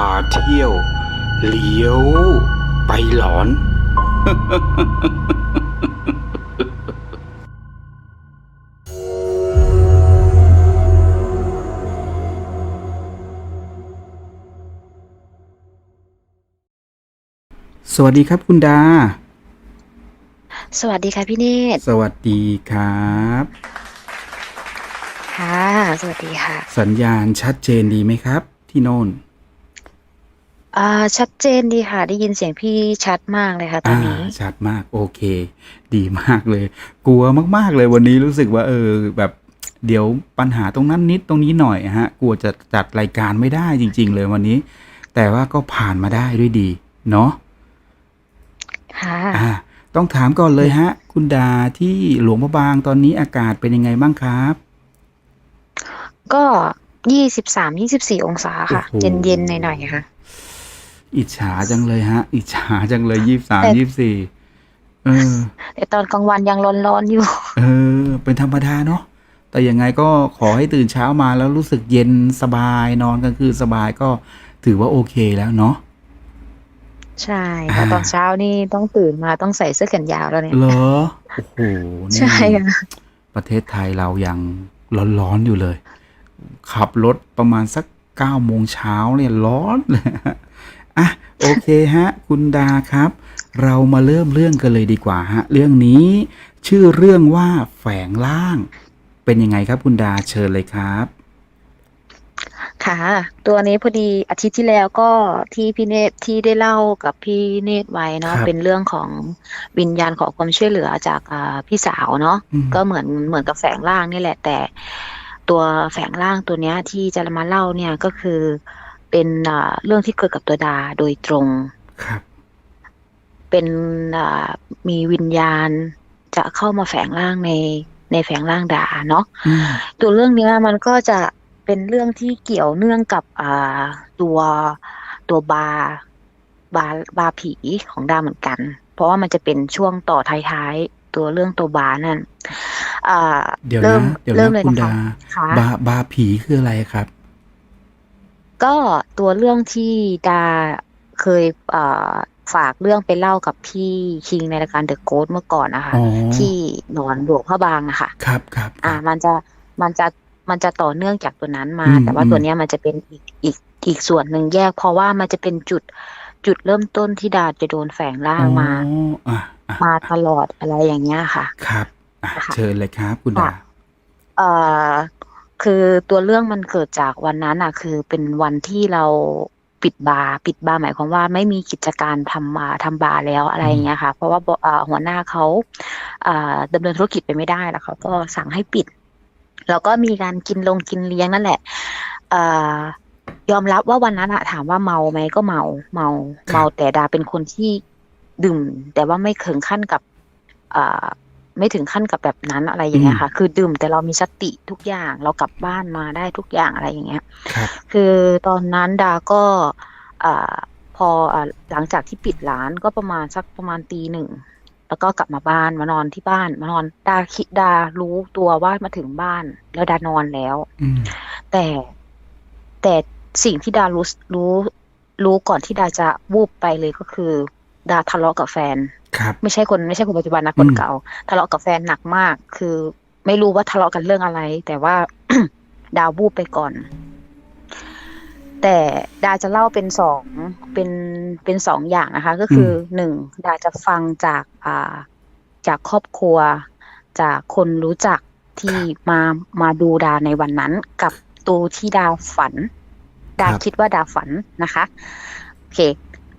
าเที่ยว เลี้ยว ไปหลอน สวัสดีครับคุณดา สวัสดีค่ะพี่เนตรสวัสดีครับ ค่ะ สวัสดีค่ะ สัญญาณชัดเจนดีไหมครับ ที่โน่น อ่า ชัดเจนดีค่ะ ได้ยินเสียงพี่ชัดมากเลยค่ะ ตอนนี้าชัดมากโอเค ดีมากเลย กลัวมาก ๆ เลยวันนี้รู้สึกว่าเออแบบเดี๋ยวปัญหาตรงนั้นนิดตรงนี้หน่อยฮะ กลัวจะจัดรายการไม่ได้จริง ๆ เลยวันนี้ แต่ว่าก็ผ่านมาได้ด้วยดี เนาะค่ะ อ่า ต้องถามก่อนเลยฮะ คุณดาที่หลวงพระบางตอนนี้อากาศเป็นยังไงบ้างครับ ก็ยี่สิบสามยี่สิบสี่องศาค่ะ โอ้โห เย็นเย็นหน่อยๆค่ะ อิจฉาจังเลยฮะ อิจฉาจังเลยยี่สามแต่ยี่สี่เออ แต่ตอนกลางวันยังร้อนๆอยู่ เออ เป็นธรรมดาเนาะแต่ยังไงก็ขอให้ตื่นเช้ามาแล้วรู้สึกเย็นสบายนอนกลางคืนสบายก็ถือว่าโอเคแล้วเนาะใช่แต่อ่าตอนเช้านี่ต้องตื่นมาต้องใส่เสื้อแขนยาวแล้วเนี่ยเหรอโอ้โหนี่ใช่ค่ะประเทศไทยเรายังร้อนๆอยู่เลย ขับรถประมาณสักเก้าโมงเช้าเนี่ยร้อนเลย อะโอเคฮะ คุณดาครับ เรามาเริ่มเรื่องกันเลยดีกว่าฮะ เรื่องนี้ ชื่อเรื่องว่าแฝงล่าง เป็นยังไงครับคุณดาเชิญเลยครับ ค่ะ ตัวนี้พอดีอาทิตย์ที่แล้วก็ที่พี่เนตรที่ได้เล่ากับพี่เนตรไว้เนาะครับเป็นเรื่องของวิญญาณขอความช่วยเหลือจากอ่าพี่สาวเนาะอืม ก็เหมือนเหมือนกับแฝงร่างนี่แหละแต่ ตัวแฝงร่างตัวเนี้ยที่จะมาเล่าเนี่ยก็คือ เป็นอ่าเรื่องที่เกิดกับตัวดาโดยตรงครับ เป็นอ่ามีวิญญาณจะเข้ามาแฝงร่างในในแฝงร่างดาเนาะอืมตัวเรื่องเนี้ยมันก็จะเป็นเรื่องที่เกี่ยวเนื่องกับอ่าตัวตัวบาร์บาร์บาร์ผีของดาเหมือนกัน เพราะว่ามันจะเป็นช่วงต่อท้ายๆตัวเรื่องตัวบาร์นั่นอ่าเดี๋ยวเริ่นะมเดี๋ยวเริ่มนะเลยคุณนะคะดาค่ะบาบาผีคืออะไรครับ ก็ตัวเรื่องที่ดาเคยอ่าฝากเรื่องไปเล่ากับพี่คิงในรายการเดอะโก t เมื่อก่อนนะคะอ๋อที่หนอนหลวงพระบางอะค่ะ ครับครับคอ่ารับมันจะมันจะมันจะต่อเนื่องจากตัวนั้นมาอืมแต่ว่าอืมตัวเนี้ยมันจะเป็นอีกอีกอีกส่วนหนึ่งแยก เพราะว่ามันจะเป็นจุดจุดเริ่มต้นที่ดาจะโดนแฝงร่างมาอ๋ออะอะมาตลอดอะไรอย่างเงี้ยค่ะ ครับอะค่ะเชิญเลยครับคุณค่ะดาเอ่อ คือตัวเรื่องมันเกิดจากวันนั้นอะ คือเป็นวันที่เราปิดบาร์ปิดบาร์หมายความว่าไม่มีกิจการทำมาทำบาร์แล้วอะไรอย่างเงี้ยค่ะ เพราะว่าบเอ่อหัวหน้าเขาอ่าดำเนินธุรกิจไปไม่ได้แล้วเขาก็สั่งให้ปิด แล้วก็มีการกินลงกินเลี้ยงนั่นแหละเอ่อยอมรับว่าวันนั้นอะถามว่าเมาไหมก็เมาเมาครับเมาแต่ดาเป็นคนที่ดื่ม แต่ว่าไม่ถึงขั้นกับอ่า ไม่ถึงขั้นกับแบบนั้นอะไรอย่างเงี้ยค่ะ คือดื่มแต่เรามีสติทุกอย่างเรากลับบ้านมาได้ทุกอย่างอะไรอย่างเงี้ยครับคือตอนนั้นดาก็อ่าพออ่าหลังจากที่ปิดร้านก็ประมาณสักประมาณตีหนึ่งแล้วก็กลับมาบ้านมานอนที่บ้านมานอนดาคิดดารู้ตัวว่ามาถึงบ้าน แล้วดานอนแล้วอืมแต่แต่สิ่งที่ดารู้รู้รู้ก่อนที่ดาจะวูบไปเลยก็คือ ดาทะเลาะกับแฟน ครับไม่ใช่คนไม่ใช่คนปัจจุบันนะคอืนมเก่า ทะเลาะกับแฟนหนักมาก คือไม่รู้ว่าทะเลาะกันเรื่องอะไร แต่ว่าดาวูบไปก่อน แต่ดาจะเล่าเป็นสองเป็นเป็นสองอย่างนะคะ ก็คืออหนึ่งดาจะฟังจากอ่าจากครอบครัว จากคนรู้จักที่มามาดูดาในวันนั้น กับตัวที่ดาฝัน ดาครับคิดว่าดาฝันนะคะโอเค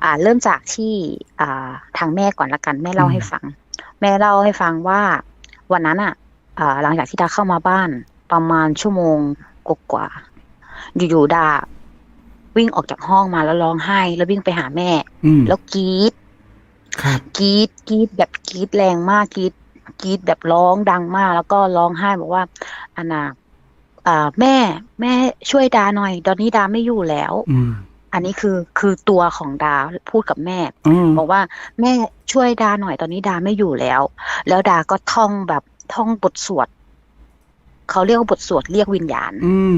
อ่าเริ่มจากที่อ่าทางแม่ก่อนละกัน แม่เล่าให้ฟัง แม่เล่าให้ฟังว่า วันนั้นอะอ่าหลังจากที่ดาเข้ามาบ้านประมาณชั่วโมงกว่าๆอยู่ๆดาวิ่งออกจากห้องมาแล้วร้องไห้ แล้ววิ่งไปหาแม่อืมแล้วกรีดครับกรีดกรีดแบบกรีดแรงมากกรีดกรีดแบบร้องดังมาก แล้วก็ร้องไห้บอกว่าอันน่ะอ่าแม่ แม่ช่วยดาหน่อย ตอนนี้ดาไม่อยู่แล้ว อืมอันนี้คือคือตัวของดาพูดกับแม่อืมบอกว่าแม่ช่วยดาหน่อยตอนนี้ดาไม่อยู่แล้ว แล้วดาก็ท่องแบบท่องบทสวดเขาเรียกว่าบทสวดเรียกวิญญาณ อืม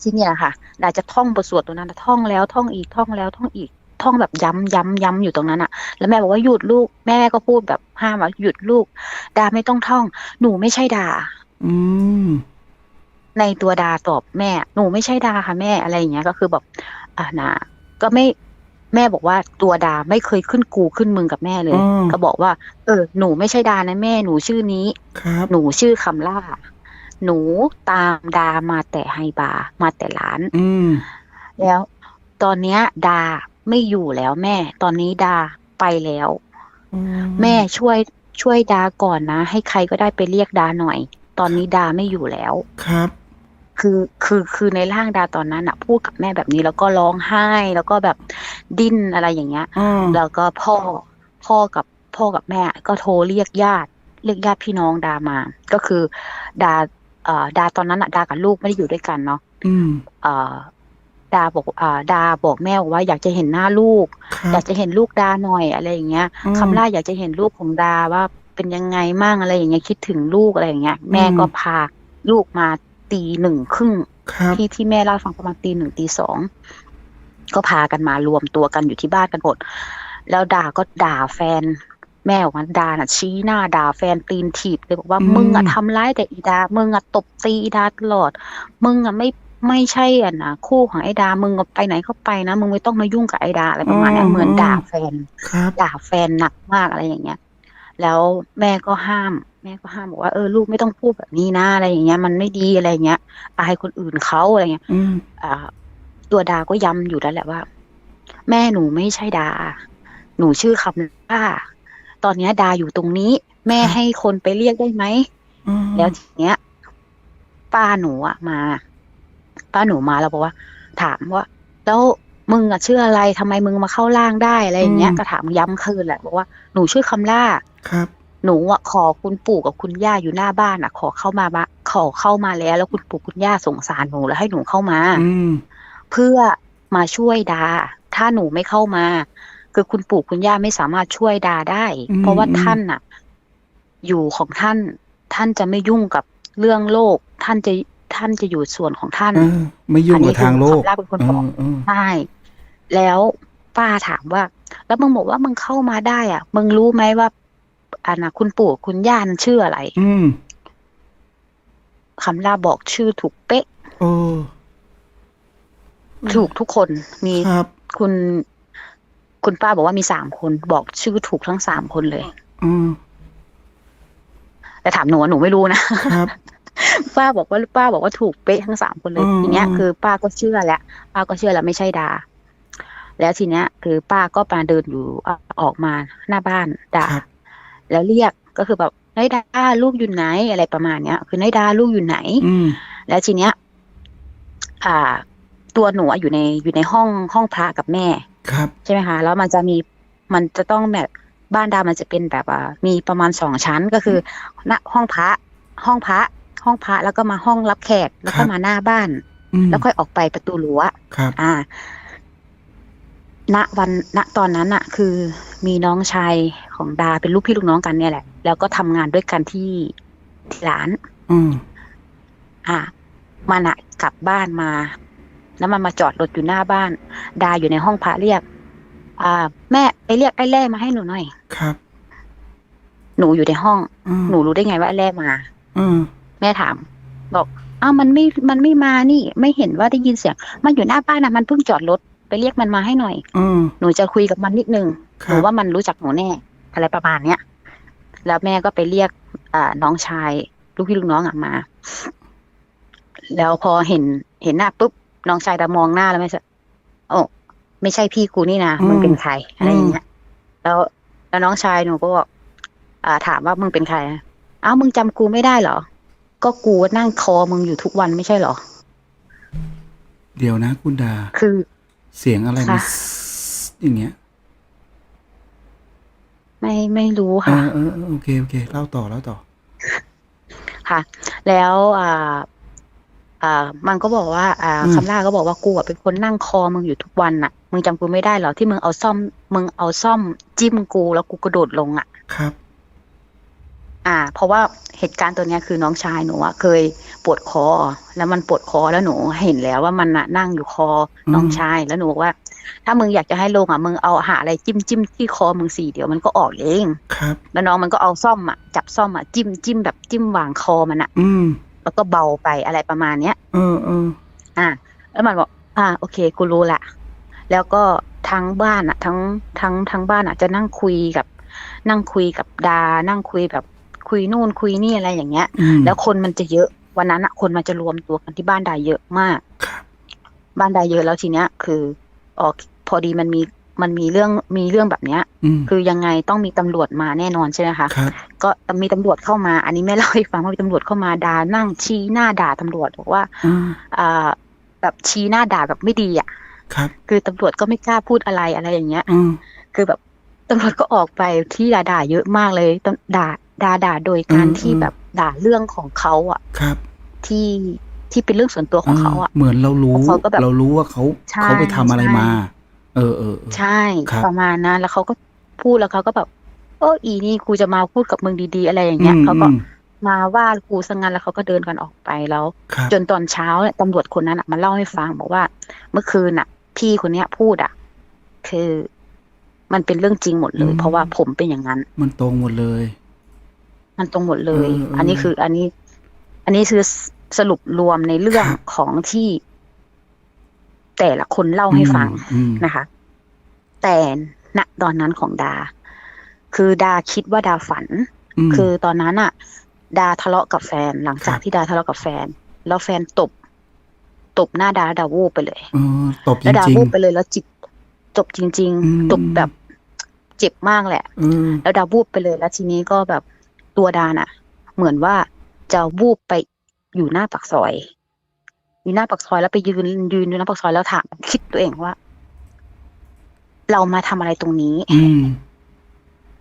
ที่เนี่ยค่ะ ดาจะท่องบทสวดตรงนั้นนะท่องแล้วท่องอีกท่องแล้วท่องอีกท่องแบบย้ำย้ำย้ำอยู่ตรงนั้นอะแล้วแม่บอกว่าหยุดลูก แม่ก็พูดแบบห้ามว่าหยุดลูก ดาไม่ต้องท่อง หนูไม่ใช่ดา อืมในตัวดาตอบแม่ หนูไม่ใช่ดาค่ะแม่อะไรอย่างเงี้ย ก็คือแบบ อ่านะก็ไม่แม่บอกว่าตัวดาไม่เคยขึ้นกูขึ้นมึงกับแม่เลยอืมก็บอกว่า เออ หนูไม่ใช่ดานะแม่หนูชื่อนี้ครับหนูชื่อคำล่า หนูตามดามาแต่ไฮบาร์มาแต่ร้านอืมแล้วตอนเนี้ย ดาไม่อยู่แล้วแม่ ตอนนี้ดาไปแล้วอืแม่ช่วยช่วยดาก่อนนะ ให้ใครก็ได้ไปเรียกดาหน่อย ตอนนี้ดาไม่อยู่แล้วครับ คือคือคือในร่างดาตอนนั้นอะพูดกับแม่แบบนี้แล้วก็ร้องไห้แล้วก็แบบดิ้นอะไรอย่างเงี้ยอืมแล้วก็พ่อพ่อกับพ่อกับแม่ก็โทรเรียกญาติ เรียกญาติพี่น้องดามา ก็คือดาเอ่อดาตอนนั้นอะดากับลูกไม่ได้อยู่ด้วยกันเนาะอืมเอ่อดาบอกอ่าดาบอกแม่ว่าอยากจะเห็นหน้าลูกครัอยาบกจะเห็นลูกดาหน่อยอะไรอย่างเงี้ยอืมคำล่าอยากจะเห็นลูกของดาว่าเป็นยังไงมั่งอะไรอย่างเงี้ยคิดถึงลูกอะไรอย่างเงี้ย แม่อืมก็พาลูกมา ตีหนึ่งครึ่งครับที่ที่แม่เล่าให้ฟังประมาณตีหนึ่งตีสองก็พากันมารวมตัวกันอยู่ที่บ้านกันหมดแล้วด่าก็ด่าแฟน แม่ออกมาด่าน่ะ ชี้หน้าด่าแฟนตีนถีบเลยบอกว่าอืมมึงอะทำร้ายแต่อีดา มึงอะตบตีอีดาตลอด มึงอะไม่ไม่ใช่อะนะคู่ของไอ้ดา มึงอะไปไหนก็ไปนะมึงไม่ต้องมายุ่งกับไอ้ดาอะไรประมาณเนี้ยเหมือนด่าแฟนครับด่าแฟนหนักมากอะไรอย่างเงี้ย แล้วแม่ก็ห้าม แม่ก็ห้ามบอกว่าเออลูกไม่ต้องพูดแบบนี้นะอะไรอย่างเงี้ย มันไม่ดีอะไรอย่างเงี้ย อายคนอื่นเขาอะไรเงี้ยอืมอ่า ตัวดาก็ย้ำอยู่แล้วแหละว่า แม่หนูไม่ใช่ดา หนูชื่อคำล่าตอนเนี้ย ดาอยู่ตรงนี้ แม่ให้คนไปเรียกได้ไหมอืมแล้วทีเนี้ย ป้าหนูอะมา ป้าหนูมาแล้วบอกว่า ถามว่า แล้วมึงอะชื่ออะไรทำไมมึงมาเข้าร่างได้อะไรอย่างเงี้ยก็ถามย้ำคืนแหละบอกว่าหนูชื่อคำล่าครับ หนูอะขอคุณปู่กับคุณย่าอยู่หน้าบ้านอะขอเข้ามาบะขอเข้ามาแล้ว แล้วคุณปู่คุณย่าสงสารหนูแล้วให้หนูเข้ามาอืมเพื่อมาช่วยดา ถ้าหนูไม่เข้ามา คือคุณปู่คุณย่าไม่สามารถช่วยดาได้อืมเพราะว่าอืมท่านน่ะ อยู่ของท่าน ท่านจะไม่ยุ่งกับเรื่องโลก ท่านจะท่านจะอยู่ส่วนของท่านเออไม่ยุ่งอันนี้กับทางโลกคือคำลาเป็นคนเอบอกอเออใช่แล้วป้าถามว่า แล้วมึงบอกว่ามึงเข้ามาได้ อะ มึงรู้ไหมว่า อันนะคุณปู่คุณย่านั้นชื่ออะไร อืมคำลาบอกชื่อถูกเป๊ะโอ้ถูกทุกคนมีครับ คุณ คุณป้าบอกว่ามีสามคนบอกชื่อถูกทั้งสามคนเลย อืมแต่ถามหนูอะหนูไม่รู้นะครับ ป้าบอกว่าป้าบอกว่าถูกเป๊ะทั้งสามคนเลยอืม ทีเนี้ยอืมคือป้าก็เชื่อแล้วป้าก็เชื่อแล้วไม่ใช่ดา แล้วทีเนี้ย คือป้าก็มาเดินอยู่อะออกมาหน้าบ้านด่าครับ แล้วเรียกก็คือแบบนายดาลูกอยู่ไหนอะไรประมาณเนี้ย คือนายดาลูกอยู่ไหน อืมแล้วทีเนี้ย อ่า ตัวหนูอะอยู่ในอยู่ในห้องห้องพระกับแม่ ครับ ใช่ไหมคะแล้วมันจะมีมันจะต้องแบบบ้านดามันจะเป็นแบบว่ามีประมาณสองชั้นก็คือณห้องพระ ห้องพระ ห้องพระแล้วก็มาห้องรับแขกแล้วก็มาหน้าบ้านอืมแล้วค่อยออกไปประตูรั้วครับ อ่า ณวันณตอนนั้นอะคือมีน้องชายของดาเป็นลูกพี่ลูกน้องกันเนี่ยแหละ แล้วก็ทำงานด้วยกันที่ที่ร้าน อืมอ่ามันอะกลับบ้านมา แล้วมันมาจอดรถอยู่หน้าบ้าน ดาอยู่ในห้องพระเรียก อ่า แม่ไปเรียกไอ้แร่มาให้หนูหน่อย ครับ หนูอยู่ในห้องอืมหนูรู้ได้ไงว่าไอ้แร่มา อืมแม่ถาม บอกอ้าวมันไม่มันไม่มานี่ ไม่เห็นว่าได้ยินเสียง มันอยู่หน้าบ้านนะมันเพิ่งจอดรถ ไปเรียกมันมาให้หน่อยอืมหนูจะคุยกับมันนิดนึงคหรันูบว่ามันรู้จักหนูแน่ อะไรประมาณเนี้ยแล้วแม่ก็ไปเรียกอ่าน้องชาย ลูกพี่ลูกน้องอะมา แล้วพอเห็นเห็นหน้าปุ๊บน้องชายดามองหน้าแล้วไม่ใช่โอ้ไม่ใช่พี่กูนี่นะมึงเป็นใครอะไรอย่างเงี้ยแล้วแล้วน้องชายหนูก็บอกอ่า ถามว่ามึงเป็นใครอะอ้าวมึงจำกูไม่ได้เหรอ ก็กูนั่งคอมึงอยู่ทุกวันไม่ใช่เหรอ เดี๋ยวนะคุณดา คือ เสียงอะไรมันค่ะ อย่างเงี้ยไม่ไม่รู้เอค่ะ อเออเออโอเคโอเคเล่าต่อเล่าต่อ ค่ะ แล้วอ่าอ่ามันก็บอกว่า อ่าอืม คำล่าก็บอกว่ากูอะเป็นคนนั่งคอมึงอยู่ทุกวันน่ะ มึงจำกูไม่ได้เหรอที่มึงเอาซ่อม มึงเอาซ่อมจิ้มกูแล้วกูกระโดดลงอะ ครับ อ่า เพราะว่าเหตุการณ์ตัวเนี้ยคือน้องชายหนูอะเคยปวดคอ แล้วมันปวดคอแล้วหนูเห็นแล้วว่ามันน่ะนั่งอยู่คออมน้องชายแล้วหนูบอกว่า ถ้ามึงอยากจะให้ลงอะมึงเอาหาอะไรจิ้มจิ้มที่คอมึงสี่เดี๋ยวมันก็ออกเองครับแล้วน้องมันก็เอาซ่อมอะจับซ่อมอะจิ้มจิ้มแบบจิ้มวางคอมันอะ อืมแล้วก็เบาไปอะไรประมาณเนี้ยเออเอออ่า แล้วมันบอก อ่า โอเค กูรู้ละแล้วก็ทั้งบ้านอะ ทั้งทั้งทั้งบ้านอะ จะนั่งคุยกับนั่งคุยกับดา นั่งคุยแบบ คุยนู่นคุยนี่อะไรอย่างเงี้ยอืมแล้วคนมันจะเยอะวันนั้นอะคนมันจะรวมตัวกันที่บ้านดาเยอะมากครับบ้านดาเยอะแล้วทีเนี้ย คือออกพอดีมันมีมันมีเรื่องมีเรื่องแบบเนี้ยอืมคือยังไงต้องมีตำรวจมาแน่นอนใช่ไหมคะครับก็มีตำรวจเข้ามา อันนี้ไม่เล่าให้ฟังว่ามีตำรวจเข้ามาด่านั่งชี้หน้าด่าตำรวจบอกว่าอืมอ่าแบบชี้หน้าด่าแบบไม่ดีอะครับ คือตำรวจก็ไม่กล้าพูดอะไรอะไรอย่างเงี้ยอืมคือแบบตำรวจก็ออกไปที่ด่าด่าเยอะมากเลยตำด่า ด่าด่าโดยการอืมที่อืมแบบด่าเรื่องของเขาอะครับ ที่ที่เป็นเรื่องส่วนตัวของเขาอะเหมือนเรารู้เขาก็แบบเรารู้ว่าเขาใช่เขาไปทำอะไรใช่มาเออเออเออใช่ครับประมาณนั้นแล้วเขาก็พูดแล้วเขาก็แบบโอ้อีนี่กูจะมาพูดกับมึงดีๆ อะไรอย่างเงี้ยอืมเขาก็อืมมาว่ากูซะงั้นแล้วเขาก็เดินกันออกไปแล้วครับจนตอนเช้าเนี่ยตำรวจคนนั้นอะมาเล่าให้ฟังบอกว่า เมื่อคืนอะ พี่คนเนี้ยพูดอะ คือ มันเป็นเรื่องจริงหมดเลย เพราะว่าผมเป็นอย่างนั้น มันตรงหมดเลย มันตรงหมดเลยเออเอออัอันนี้คืออันนี้ อันนี้คือสรุปรวมในเรื่องครับของที่ แต่ละคนเล่าให้ฟังอืมนะคะ แต่ณตอนนั้นของดา คือดาคิดว่าดาฝันอืมคือตอนนั้นอะดาทะเลาะกับแฟน หลังจากครับที่ดาทะเลาะกับแฟน แล้วแฟนตบ ตบหน้าดาแล้วดาวูบไปเลยเออตบจแล้วดาริงวูบไปเลยแล้วจิตจบจริงอืมๆตบแบบเจ็บมากแหละๆเออแล้วดาวูบไปเลยแล้วทีนี้ก็แบบ ตัวดาน่ะเหมือนว่าจะวูบไปอยู่หน้าปากซอย อยู่หน้าปากซอยแล้วไปยืนยืนอยู่หน้าปากซอยแล้วถามคิดตัวเองว่า เรามาทำอะไรตรงนี้ อืม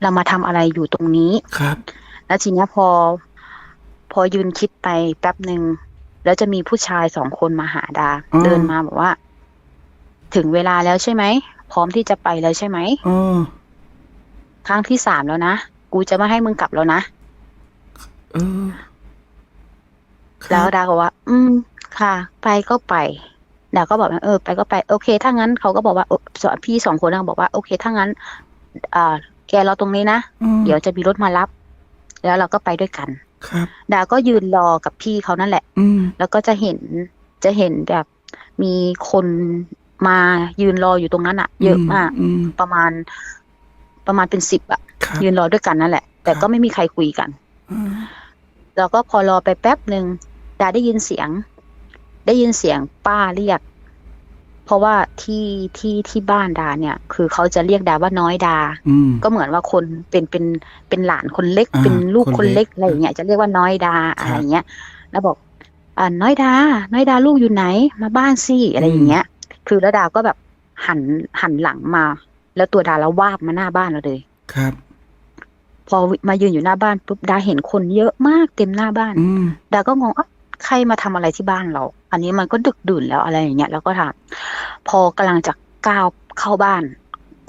เรามาทำอะไรอยู่ตรงนี้ครับ แล้วทีเนี้ยพอ พอยืนคิดไปแป๊บหนึ่งแล้วจะมีผู้ชายสองคนมาหาดาอ๋อเดินมาบอกว่า ถึงเวลาแล้วใช่ไหมพร้อมที่จะไปแล้วใช่ไหมเออครั้งที่สามแล้วนะ กูจะไม่ให้มึงกลับแล้วนะ เออครับแล้วดาก็ว่า อืม ค่ะ ไปก็ไปดาก็บอกว่าเออ ไปก็ไป โอเค ถ้างั้นเขาก็บอกว่าเออสพี่สองคนนะบอกว่า โอเค ถ้างั้น อ่า แกรอตรงนี้นะ อืมเดี๋ยวจะมีรถมารับ แล้วเราก็ไปด้วยกัน ครับ ดาก็ยืนรอกับพี่เขานั่นแหละ อืม แล้วก็จะเห็นจะเห็นแบบมีคนมายืนรออยู่ตรงนั้นอะเยอะมาก อืมประมาณ ประมาณเป็นสิบอะครับ ยืนรอด้วยกันนั่นแหละ แต่ครับ ก็ไม่มีใครคุยกัน อืม แล้วก็พอรอไปแป๊บหนึ่งดาได้ยินเสียง ได้ยินเสียงป้าเรียก เพราะว่าที่ที่ที่บ้านดาเนี่ย คือเขาจะเรียกดาว่าน้อยดาอืมก็เหมือนว่าคนเป็นเป็นเป็นหลานคนเล็กอ่าเป็นลูกคนคนเล็เล็กกอะไรอย่างเงี้ยจะเรียกว่าน้อยดาครับอะไรอย่างเงี้ย แล้วบอกอ่าน้อยดา น้อยดาลูกอยู่ไหน มาบ้านสิอะไรอย่างเงี้ย คือแล้วดาก็แบบหันหันหลังมา แล้วตัวดาแล้ววาบมาหน้าบ้านเราเลย ครับ พอมายืนอยู่หน้าบ้านปุ๊บดาเห็นคนเยอะมากเต็มหน้าบ้านอืมดาก็งงอะใครมาทำอะไรที่บ้านเรา อันนี้มันก็ดึกดื่นแล้วอะไรอย่างเงี้ยแล้วก็ถามพอกำลังจะก้าวเข้าบ้าน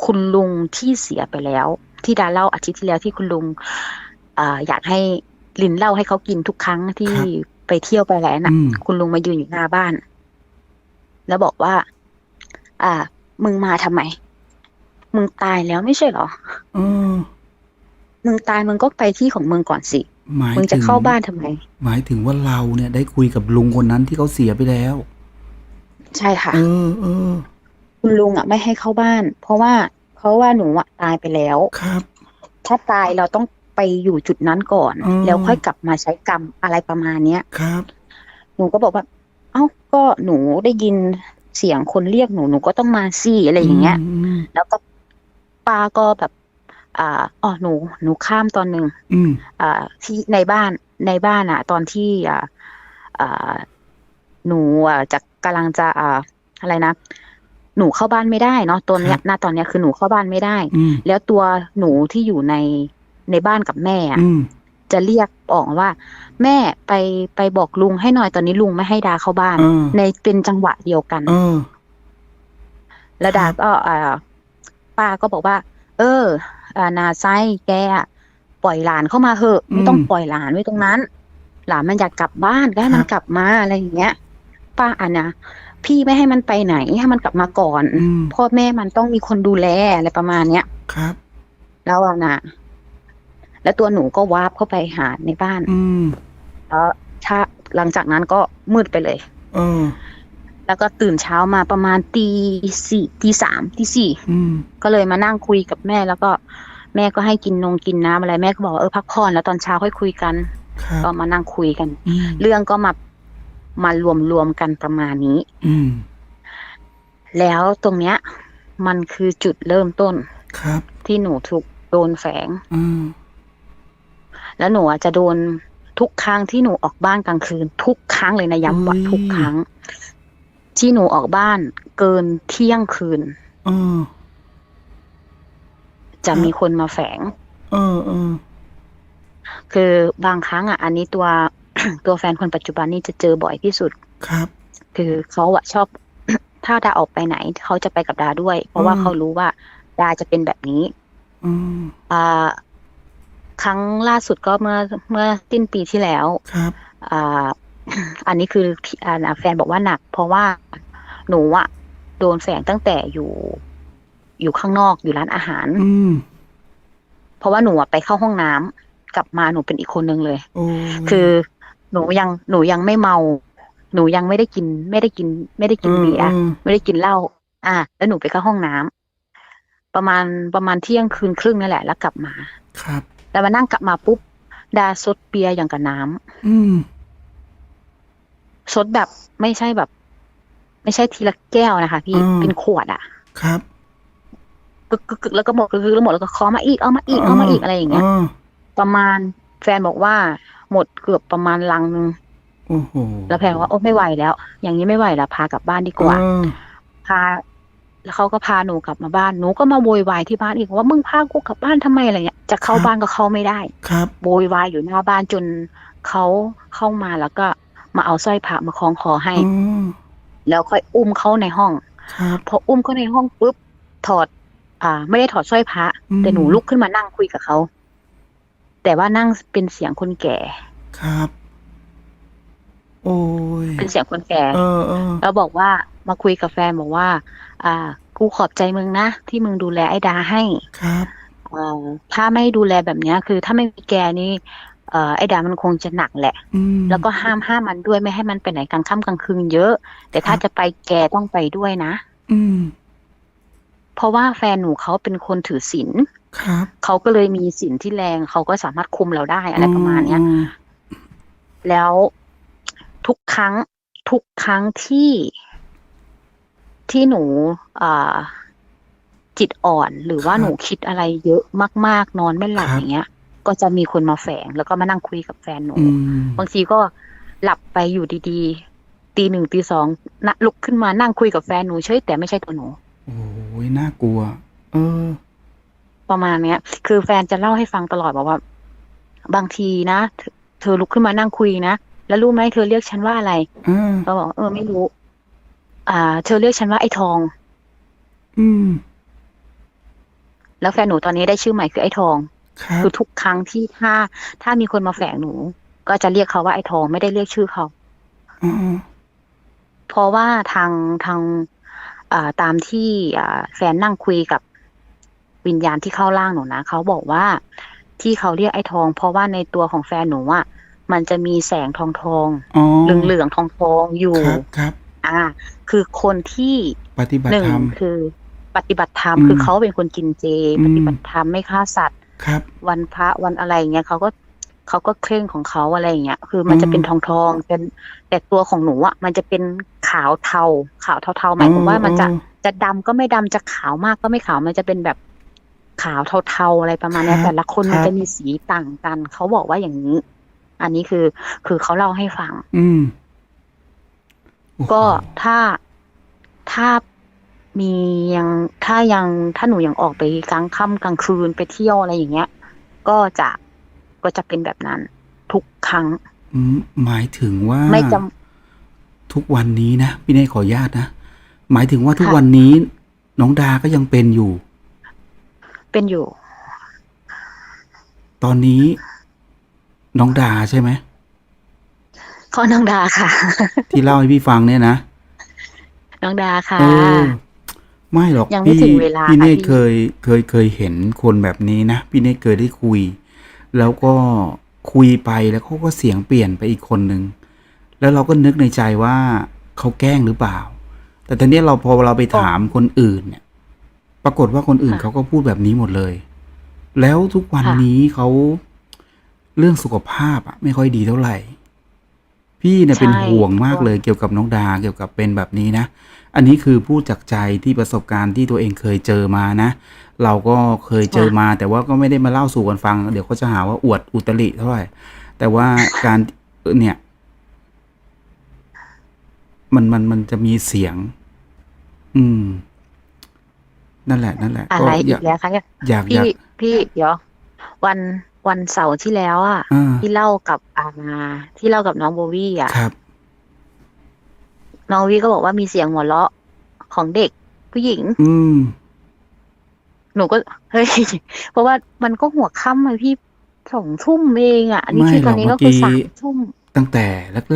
คุณลุงที่เสียไปแล้ว ที่ดาเล่าอาทิตย์ที่แล้วที่คุณลุงอ่าอยากให้ลินเล่าให้เขากินทุกครั้งที่ครับไปเที่ยวไปแล้วน่ะอืมคุณลุงมายืนอยู่หน้าบ้าน แล้วบอกว่า อ่า มึงมาทำไม มึงตายแล้วไม่ใช่เหรอเออ มึงตายมึงก็ไปที่ของมึงก่อนสิหมายมึงจะถึงเข้าบ้านทำไม หมายถึงว่าเราเนี่ยได้คุยกับลุงคนนั้นที่เขาเสียไปแล้ว ใช่ค่ะ เออเออคุณลุงอะไม่ให้เข้าบ้าน เพราะว่าเพราะว่าหนูอะตายไปแล้วครับ ถ้าตายเราต้องไปอยู่จุดนั้นก่อนอืมแล้วค่อยกลับมาใช้กรรมอะไรประมาณเนี้ยครับ หนูก็บอกว่า เอ้าก็หนูได้ยินเสียงคนเรียกหนูหนูก็ต้องมาสิอะไรอย่างเงี้ยมแล้วก็ป้าก็แบบ อ่าอ๋อหนูหนูข้ามตอนหนึ่งอืมอ่าที่ในบ้านในบ้านอะตอนที่อ่าอ่าหนูอะจะกำลังจะอ่าอะไรนะหนูเข้าบ้านไม่ได้เนาะตัวเนี้ครัยบหน้าตอนเนี้ยคือหนูเข้าบ้านไม่ได้อืมแล้วตัวหนูที่อยู่ในในบ้านกับแม่อะอืมจะเรียกออกว่า แม่ไปไปบอกลุงให้หน่อยตอนนี้ลุงไม่ให้ดาเข้าบ้านเออในเป็นจังหวะเดียวกันเออแล้วดาครับก็อ่าป้าก็บอกว่า เอออ่า นาไซแกอะปล่อยหลานเข้ามาเถอะ ไม่ต้องอืมปล่อยหลานไว้ตรงนั้น หลานมันอยากกลับบ้านก็ให้มัคนรับกลับมาอะไรอย่างเงี้ย ป้าอันนะพี่ไม่ให้มันไปไหนให้มันกลับมาก่อนอืมพ่อแม่มันต้องมีคนดูแลอะไรประมาณเนี้ยครับ แล้วอะนะแล้วตัวหนูก็วาร์ปเข้าไปหาในบ้าน อืมแล้วถ้าหลังจากนั้นก็มืดไปเลย เออ แล้วก็ตื่นเช้ามาประมาณตีสี่ตีสามตีสี่อืมก็เลยมานั่งคุยกับแม่แล้วก็แม่ก็ให้กินนงกินน้ำอะไรแม่ก็บอกว่าเออพักผ่อนแล้วตอนเช้าค่อยคุยกันครับก็มานั่งคุยกันอืมเรื่องก็มามารวมรวมๆกันประมาณนี้ อืมแล้วตรงเนี้ย มันคือจุดเริ่มต้นครับ ที่หนูถูกโดนแฝง อืมแล้วหนูอาจจะโดนทุกครั้งที่หนูออกบ้านกลางคืน ทุกครั้งเลยนะย้ำว่าทุกครั้ง ที่หนูออกบ้านเกินเที่ยงคืนเออจะมีคนมาแฝง เออเออคือบางครั้งอะ อันนี้ตัวตัวแฟนคนปัจจุบันนี่จะเจอบ่อยที่สุด ครับ คือเขาอะชอบ ถ้าดาออกไปไหนเขาจะไปกับดาด้วย เพราะว่าอืมเขารู้ว่า ดาจะเป็นแบบนี้ อืมอ่า ครั้งล่าสุดก็เมื่อเมื่อสิ้นปีที่แล้ว ครับ อ่า อันนี้คือที่อ่าแฟนบอกว่าหนัก เพราะว่าหนูอะโดนแฝงตั้งแต่อยู่ อยู่ข้างนอกอยู่ร้านอาหาร อืมเพราะว่าหนูอะไปเข้าห้องน้ำกลับมาหนูเป็นอีกคนนึงเลยโอ้คือหนูยังหนูยังไม่เมา หนูยังไม่ได้กิน ไม่ได้กิน ไม่ได้กินเบียร์ออไม่ได้กินเหล้าอ่าแล้วหนูไปเข้าห้องน้ำประมาณประมาณเที่ยงคืนครึ่งนั่นแหละแล้วกลับมา ครับ แล้วมานั่งกลับมาปุ๊บดาซดเบียร์อย่างกับน้ำอืม ซดแบบไม่ใช่แบบ ไม่ใช่ทีละแก้วนะคะ พี่อืม เป็นขวดอะครับกึกกึกกึกแล้วก็หมดกึกกึกแล้วหมดแล้วก็ขอมาอีกเอามาอีกเอามาอีกอะไรอย่างเงี้ยออประมาณแฟนบอกว่าหมดเกือบประมาณลังนึงโอ้โหแล้วแฟนบอกว่าโอ้ไม่ไหวแล้ว อย่างนี้ไม่ไหวแล้วพากลับบ้านดีกว่า เออพา แล้วเขาก็พาหนูกลับมาบ้านหนูก็มาโวยวายที่บ้านอีกว่ามึงพากูกลับบ้านทำไมอะไรเงี้ยจะเข้าบ้านก็เข้าไม่ได้ ครับ โวยวายอยู่หน้าบ้านจนเขาเข้ามาแล้วก็ มาเอาสร้อยพระมาคล้องคอให้อ๋อแล้วค่อยอุ้มเข้าในห้องครับพออุ้มเข้าในห้องปุ๊บถอด อ่า ไม่ได้ถอดสร้อยพระอืมแต่หนูลุกขึ้นมานั่งคุยกับเขาแต่ว่านั่งเป็นเสียงคนแก่ ครับ โอ้ย เป็นเสียงคนแก่เออเออแล้วบอกว่ามาคุยกับแฟนบอกว่า อ่า กูขอบใจมึงนะ ที่มึงดูแลไอ้ดาให้ ครับเอ่อถ้าไม่ดูแลแบบเนี้ยคือถ้าไม่มีแกนี่ เอ่อไอ้ดามันคงจะหนักแหละอืมแล้วก็ห้ามห้ามมันด้วยไม่ให้มันไปไหนกลางค่ำกลางคืนเยอะ แต่ถ้าครับจะไปแกต้องไปด้วยนะอืมเพราะว่าแฟนหนูเขาเป็นคนถือศีลครับเขาก็เลยมีศีลที่แรงเขาก็สามารถคุมเราได้อะไรประมาณเนี้ยอืมแล้วทุกครั้งทุกครั้งที่ที่หนูอ่าจิตอ่อนหรือว่าหนูคิดอะไรเยอะมาก ๆ นอนไม่หลับอย่างเงี้ย ก็จะมีคนมาแฝง แล้วก็มานั่งคุยกับแฟนหนูอืมบางทีก็หลับไปอยู่ดีๆ ตีหนึ่งตีสองนะลุกขึ้นมานั่งคุยกับแฟนหนูเฉยแต่ไม่ใช่ตัวหนู โอ้ยน่ากลัว เออ ประมาณเนี้ย คือแฟนจะเล่าให้ฟังตลอดบอกว่า บางทีนะเธอเธอลุกขึ้นมานั่งคุยนะแล้วรู้ไหมเธอเรียกฉันว่าอะไรเออก็บอกเออไม่รู้ อ่า เธอเรียกฉันว่าไอ้ทอง อืม แล้วแฟนหนูตอนนี้ได้ชื่อใหม่คือไอ้ทอง ครับคือทุกครั้งที่ถ้า ถ้ามีคนมาแฝงหนู ก็จะเรียกเขาว่าไอ้ทองไม่ได้เรียกชื่อเขาอ๋อเพราะว่าทางทางอ่าตามที่อ่าแฟนนั่งคุยกับวิญญาณที่เข้าร่างหนูนะเขาบอกว่าที่เขาเรียกไอ้ทอง เพราะว่าในตัวของแฟนหนูอะมันจะมีแสงทองทองอ๋อเหลืองเหลืองๆทองทองๆอยู่ครับครับ อ่า คือคนที่ปฏิบัติหนึ่งธรรมคือ ปฏิบัติธรรมอืมคือเขาเป็นคนกินเจอืมปฏิบัติธรรมไม่ฆ่าสัตว์ ครับ วันพระวันอะไรอย่างเงี้ยเขาก็เขาก็เคร่งของเขาอะไรอย่างเงี้ย คือมันอืมจะเป็นทองทองๆเป็นแต่ตัวของหนูอะมันจะเป็นขาวเทา ขาวเทาๆหมายความว่ามันจะอ๋อจะดำก็ไม่ดำจะขาวมากก็ไม่ขาวมันจะเป็นแบบขาวเทาๆอะไรประมาณเนี้ยครับแต่ละคนครับมันจะมีสีต่างกัน เขาบอกว่าอย่างนี้ อันนี้คือ คือเขาเล่าให้ฟัง อืมโอ้โหก็ถ้าถ้า มียังถ้ายังถ้าหนูยังออกไปกลางค่ำกลางคืนไปเที่ยวอะไรอย่างเงี้ย ก็จะก็จะเป็นแบบนั้น ทุกครั้งอืมหมายถึงว่าไม่จทุกวันนี้นะพี่เนยขออนุญาตนะหมายถึงว่าทุกค่ะวันนี้ น้องดาก็ยังเป็นอยู่ เป็นอยู่ ตอนนี้ น้องดาใช่ไหมข้อน้องดาค่ะ ที่เล่าให้พี่ฟังเนี่ยนะน้องดาค่ะเออ ไม่หรอกยังไม่พี่ถึงเวลาพี่เนค่ะตพี่เคยเคยเคยเห็นคนแบบนี้นะ พี่เนตเคยได้คุย แล้วก็คุยไปแล้วเขาก็เสียงเปลี่ยนไปอีกคนนึง แล้วเราก็นึกในใจว่าเขาแกล้งหรือเปล่า แต่ตอนนี้เราพอเราไปถามคนอื่นเนี่ย ปรากฏว่าคนอื่นเขาก็พูดแบบนี้หมดเลย แล้วทุกวันนี้เขาเรื่องสุขภาพอะไม่ค่อยดีเท่าไหร่ พี่เนี่ยเป็นห่วงมากเลยเกี่ยวกับน้องดาเกี่ยวกับเป็นแบบนี้นะ อันนี้คือพูดจากใจที่ประสบการณ์ที่ตัวเองเคยเจอมานะ เราก็เคยเจอมา แต่ว่าก็ไม่ได้มาเล่าสู่กันฟัง เดี๋ยวเขาจะหาว่าอวดอุตริเท่าไหร่แต่ว่าการเอ่อเนี่ย มันมันมันจะมีเสียง อืม นั่นแหละ นั่นแหละอะไรออียากกแล้วคะเนี่ยอยากอพี่ยากพี่เดี๋ยววันวันเสาร์ที่แล้วอะอ่าที่เล่ากับอาที่เล่ากับน้องโบวี่อะครับ น้องโบวี่ก็บอกว่ามีเสียงหัวเราะของเด็กผู้หญิง อืม หนูก็เฮ้ยเพราะว่ามันก็หัวค่ำเลยพี่สองทุ่มเองอะอันนี้ไม่คือหตรออนกนี้เมื่ก็อคือกี้สามทุ่มตั้งแต่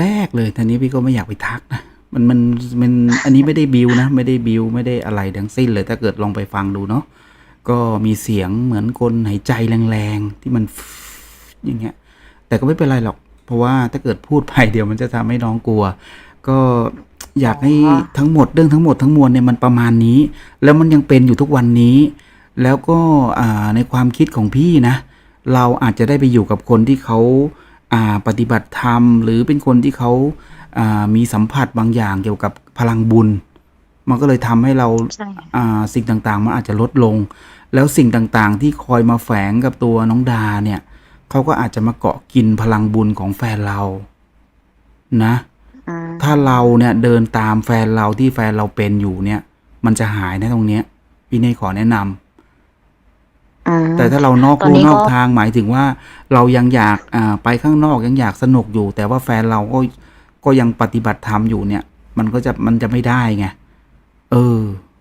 แรกๆเลยทีนี้พี่ก็ไม่อยากไปทักนะมันมันมันอันนี้ไม่ได้บิวนะ ไม่ได้บิวไม่ได้อะไรทั้งสิ้นเลย ถ้าเกิดลองไปฟังดูเนาะก็มีเสียงเหมือนคนหายใจแรงๆ ที่มันอย่างเงี้ย แต่ก็ไม่เป็นไรหรอก เพราะว่าถ้าเกิดพูดไปเดี๋ยวมันจะทำให้น้องกลัว ก็ อยากให้อ๋อทั้งหมดเรื่องทั้งหมดทั้งมวลเนี่ยมันประมาณนี้ แล้วมันยังเป็นอยู่ทุกวันนี้ แล้วก็อ่าในความคิดของพี่นะ เราอาจจะได้ไปอยู่กับคนที่เขาอ่าปฏิบัติธรรม หรือเป็นคนที่เขาอ่ามีสัมผัสบางอย่างเกี่ยวกับพลังบุญ มันก็เลยทำให้เราใช่อ่าสิ่งต่างๆมันอาจจะลดลง แล้วสิ่งต่างๆ ที่คอยมาแฝงกับตัวน้องดาเนี่ยเขาก็อาจจะมาเกาะกินพลังบุญของแฟนเรานะอืม ถ้าเราเนี่ยเดินตามแฟนเราที่แฟนเราเป็นอยู่เนี่ย มันจะหายนะตรงเนี้ย พี่เนยขอแนะนำอืมแต่ถ้าเรานอกตอนลู่นี้นอกก็ทางหมายถึงว่า เรายังอยากอ่าไปข้างนอกยังอยากสนุกอยู่ แต่ว่าแฟนเราก็ก็ยังปฏิบัติธรรมอยู่เนี่ย มันก็จะมันจะไม่ได้ไงเออ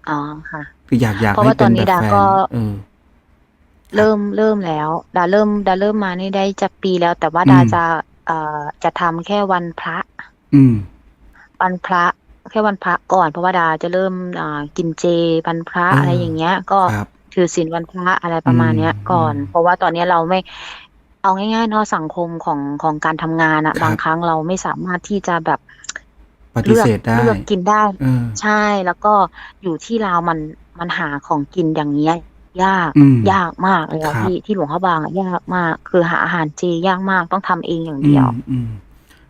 อ๋อค่ะคืออยากอยากเพราะให้ว่าตเป็อนนนี้แบบดาแฟนก็เออเริ่มเริ่มแล้วดาเริ่มดาเริ่มมานี่ได้จะปีแล้ว แต่ว่าดาอืมจะเอ่อจะทำแค่วันพระ อืม วันพระแค่วันพระก่อนเพราะว่าดาจะเริ่มอ่ากินเจวันพระเออออะไรอย่างเงี้ย ก็ครับ ถือศีลวันพระอะไรประมาณเนี้ย อืมก่อนอืมเพราะว่าตอนเนี้ยเราไม่ เอาง่ายๆเนาะสังคมของของการทำงานอะครับ บางครั้งเราไม่สามารถที่จะแบบปฏิเลือกเสธได้ เลือกกินได้ เออ ใช่แล้วก็อยู่ที่เราวมันมันหาของกินอย่างเงี้ยยาก อืม ยากมากเลยครัอะบที่ที่หลวงพ่อบางอะยากมาก คือหาอาหารเจยากมากต้องทำเองอย่างอืเดียว มอืม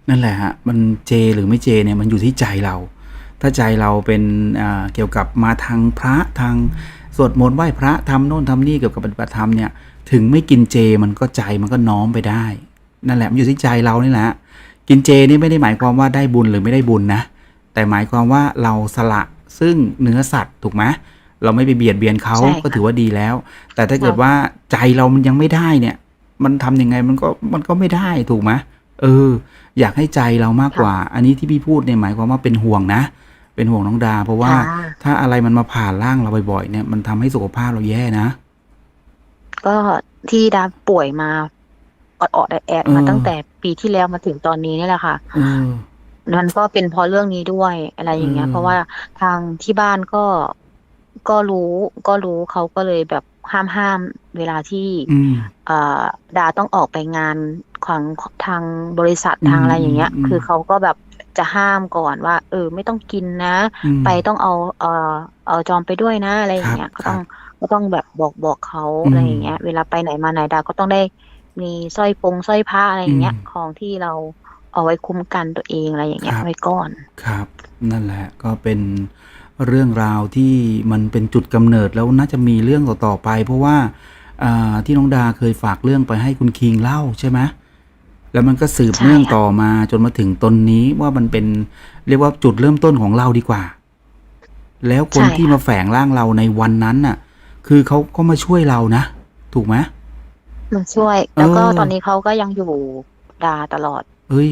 นั่นแหละฮะมันเจหรือไม่เจเนี่ยมันอยู่ที่ใจเรา ถ้าใจเราเป็นอ่าเกี่ยวกับมาทางพระทางสวดมนต์ไหว้พระทำโน่นทำนี่เกี่ยวกับปฏิบัติธรรมเนี่ยถึงไม่กินเจมันก็ใจมันก็น้อมไปได้ นั่นแหละมันอยู่ที่ใจเรานี่แหละกินเจนี่ไม่ได้หมายความว่าได้บุญหรือไม่ได้บุญนะ แต่หมายความว่าเราสละซึ่งเนื้อสัตว์ถูกไหมเราไม่ไปเบียดเบียนเขาใช่ค่ะก็ถือว่าดีแล้ว แต่ถ้าใช่เกิดว่าใจเรามันยังไม่ได้เนี่ย มันทำยังไงมันก็มันก็ไม่ได้ถูกไหม เออ อยากให้ใจเรามากกว่า อันนี้ที่พี่พูดเนี่ยหมายความว่าเป็นห่วงนะ เป็นห่วงน้องดา เพราะว่าค่ะถ้าอะไรมันมาผ่านร่างเราบ่อยๆ เนี่ยมันทำให้สุขภาพเราแย่นะ ก็ที่ดาป่วยมาออดๆแอดๆมาเออตั้งแต่ปีที่แล้วมาถึงตอนนี้นี่แหละค่ะเออมันก็เป็นเพราะเรื่องนี้ด้วยอะไรอย่างเงี้ยอืมเพราะว่าทางที่บ้านก็ก็รู้ก็รู้เขาก็เลยแบบห้ามห้ามเวลาที่อืมเอ่อดาต้องออกไปงาน ของทางบริษัทอืมทางอะไรอย่างเงี้ยอืมคือเขาก็แบบจะห้ามก่อนว่า เออ ไม่ต้องกินนะอืมไปต้องเอาเอ่อเอาจอมไปด้วยนะอะไรอย่างเงี้ยครับก็ต้องก็ต้องแบบบอกบอกเขาอืมอะไรอย่างเงี้ย เวลาไปไหนมาไหนดาก็ต้องได้มีสร้อยปงสร้อยผ้าอะไรอย่างเงี้ยอืมของที่เราเอาไว้คุ้มกันตัวเองอะไรอย่างเงี้ยครับไว้ก่อน ครับ นั่นแหละก็เป็นเรื่องราวที่มันเป็นจุดกำเนิดแล้วน่าจะมีเรื่องต่อๆไป เพราะว่าอ่าที่น้องดาเคยฝากเรื่องไปให้คุณคิงเล่าใช่ไหม แล้วมันก็สืบใช่เนื่องค่ะต่อมาจนมาถึงตนนี้ว่ามันเป็นเรียกว่าจุดเริ่มต้นของเราดีกว่า แล้วคนที่มาแฝงร่างเราในวันนั้นน่ะ คือเขาก็มาช่วยเรานะ ถูกไหมมาช่วย แล้วก็เออตอนนี้เขาก็ยังอยู่ดาตลอด เอ้ย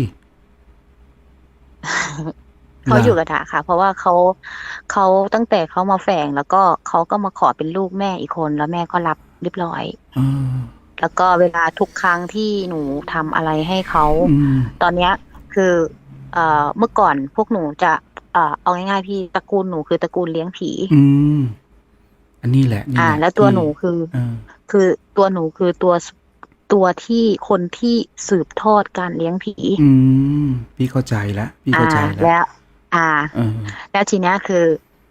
เขาอยู่กับดาค่ะ เพราะว่าเขาเขาตั้งแต่เขามาแฝงแล้วก็เขาก็มาขอเป็นลูกแม่อีกคน แล้วแม่ก็รับเรียบร้อยเออ แล้วก็เวลาทุกครั้งที่หนูทำอะไรให้เขาอืมตอนเนี้ยคือเอ่อเมื่อก่อนพวกหนูจะเอ่อเอาง่ายๆพี่ตระกูลหนูคือตระกูลเลี้ยงผี อืมอันนี้แหละนี่อ่า หะแล้วตัวที่หนูคือ เออคือตัวหนูคือตัวตัวที่คนที่สืบทอดการเลี้ยงผี อืมพี่เข้าใจแล้วพี่อ่าเข้าใจแล้วแล้ว อ่า เออ แล้วทีเนี้ยคือ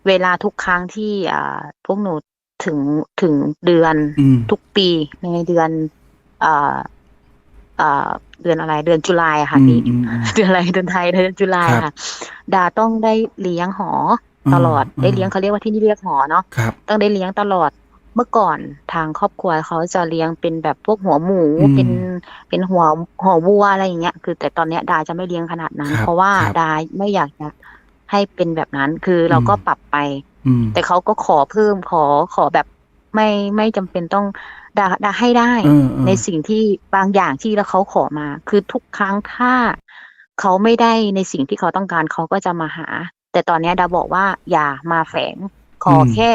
เวลาทุกครั้งที่อ่าพวกหนู ถึงถึงเดือนอืมทุกปีในเดือนอ่าอ่าเดือนอะไรเดือนจุลายอะค่ะอืมพี่อืมอืมเดือนอะไรเดือนไทยเดือนจุลายครับค่ะ ดาต้องได้เลี้ยงหอตลอดอืมได้เลี้ยงเขาเรียกว่าที่นี่เรียกหอเนาะครับต้องได้เลี้ยงตลอดเมื่อก่อนทางครอบครัวเขาจะเลี้ยงเป็นแบบพวกหัวหมูอืมเป็นเป็นหัวหัววัวอะไรอย่างเงี้ย คือ แต่ตอนเนี้ยดาจะไม่เลี้ยงขนาดนั้นครับเพราะว่าครับดาไม่อยากจะให้เป็นแบบนั้น คือเราก็อืมปรับไปอืม แต่เขาก็ขอเพิ่มขอขอแบบไม่ไม่จำเป็นต้องดาดาให้ได้เออเออในสิ่งที่บางอย่างที่แล้วเขาขอมา คือทุกครั้งถ้าเขาไม่ได้ในสิ่งที่เขาต้องการเขาก็จะมาหา แต่ตอนเนี้ยดาบอกว่าอย่ามาแฝงขออมแค่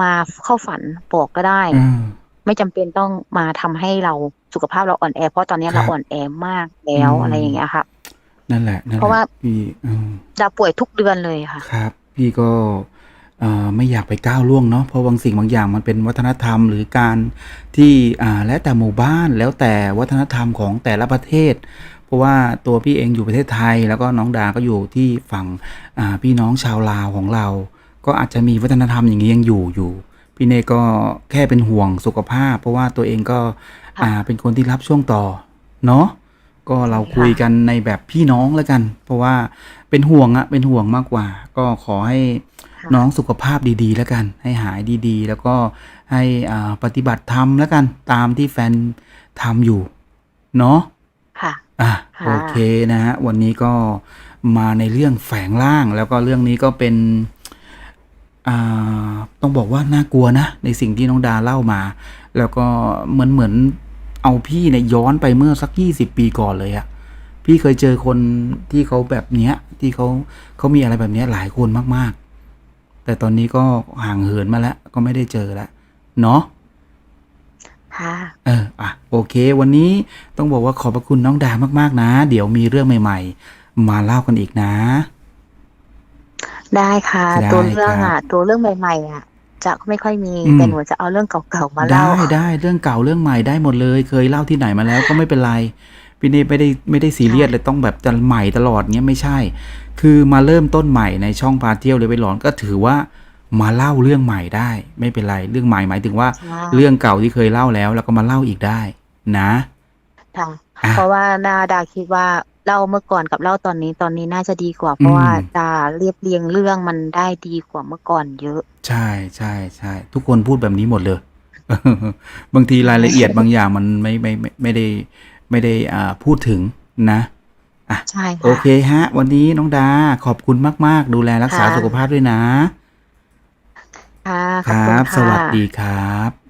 มาเข้าฝันบอกก็ได้อ่าไม่จำเป็นต้องมาทำให้เราสุขภาพเราอ่อนแอ เพราะตอนเนี้ยครัเราบอ่อนแอมากแล้วอืมอะไรอย่างเงี้ยค่ะ นั่นแหละนั่นแหเพราะว่าละพี่อืมดาป่วยทุกเดือนเลยค่ะครับ พี่ก็เอ่อไม่อยากไปก้าวล่วงเนาะเพราะบางสิ่งบางอย่างมันเป็นวัฒนธรรม หรือการที่อ่าแล้วแต่หมู่บ้านแล้วแต่วัฒนธรรมของแต่ละประเทศ เพราะว่าตัวพี่เองอยู่ประเทศไทย แล้วก็น้องดาก็อยู่ที่ฝั่งอ่าพี่น้องชาวลาวของเรา ก็อาจจะมีวัฒนธรรมอย่างนี้ยังอยู่อยู่ พี่เนก็แค่เป็นห่วงสุขภาพ เพราะว่าตัวเองก็ค่ะอ่าเป็นคนที่รับช่วงต่อเนาะก็เราคุยกันในแบบพี่น้องแล้วกัน เพราะว่า เป็นห่วงอะเป็นห่วงมากกว่า ก็ขอให้ค่ะน้องสุขภาพดีๆ แล้วกัน ให้หายดีๆ แล้วก็ให้อ่าปฏิบัติธรรมแล้วกันตามที่แฟนทำอยู่ เนาะค่ะอะค่ะโอเคนะฮะวันนี้ก็มาในเรื่องแฝงร่าง แล้วก็เรื่องนี้ก็เป็นอ่าต้องบอกว่าน่ากลัวนะ ในสิ่งที่น้องดาเล่ามา แล้วก็เหมือนเหมือนเอาพี่เนี่ยย้อนไปเมื่อสักยี่สิบปีก่อนเลยอะ พี่เคยเจอคนที่เขาแบบเนี้ย ที่เขาเขามีอะไรแบบเนี้ยหลายคนมากๆ แต่ตอนนี้ก็ห่างเหินมาแล้ว ก็ไม่ได้เจอแล้วเนาะค่ะเอออะโอเค วันนี้ต้องบอกว่าขอบพระคุณน้องดามาก ๆ นะ เดี๋ยวมีเรื่องใหม่ ๆ มาเล่ากันอีกนะ ได้ค่ะได้ตัวเรื่องครัอะบตัวเรื่องใหม่ๆอะจะไม่ค่อยมีอืมแต่หนูจะเอาเรื่องเก่าๆมาได้เล่าได้เรื่องเก่าเรื่องใหม่ได้หมดเลย เคยเล่าที่ไหนมาแล้วก็ไม่เป็นไร พี่เนไม่ได้ไม่ได้ซีเรียสเลยต้องแบบจะใหม่ตลอดเงี้ยไม่ใช่ คือมาเริ่มต้นใหม่ในช่องพาเที่ยวเลยไปหลอนก็ถือว่ามาเล่าเรื่องใหม่ได้ ไม่เป็นไรเรื่องใหม่หมายถึงว่าใช่เรื่องเก่าที่เคยเล่าแล้ว แล้วก็มาเล่าอีกได้ นะค่ะอะเพราะว่านาดาคิดว่าเล่าเมื่อก่อนกับเล่าตอนนี้ตอนนี้น่าจะดีกว่า เพราะว่าอืมดาเรียบเรียงเรื่องมันได้ดีกว่าเมื่อก่อนเยอะ ใช่ใช่ใช่ทุกคนพูดแบบนี้หมดเลย บางทีรายละเอียดบางอย่างมันไม่ไม่ไม่ไม่ได้ ไม่ได้อ่าพูดถึงนะใช่โอค่ะเคฮะ วันนี้น้องดาขอบคุณมาก ๆ ดูแลรักษาค่ะ สุขภาพด้วยนะ ค่ะขคอบรัคุณบค่ะสวัสดีครับ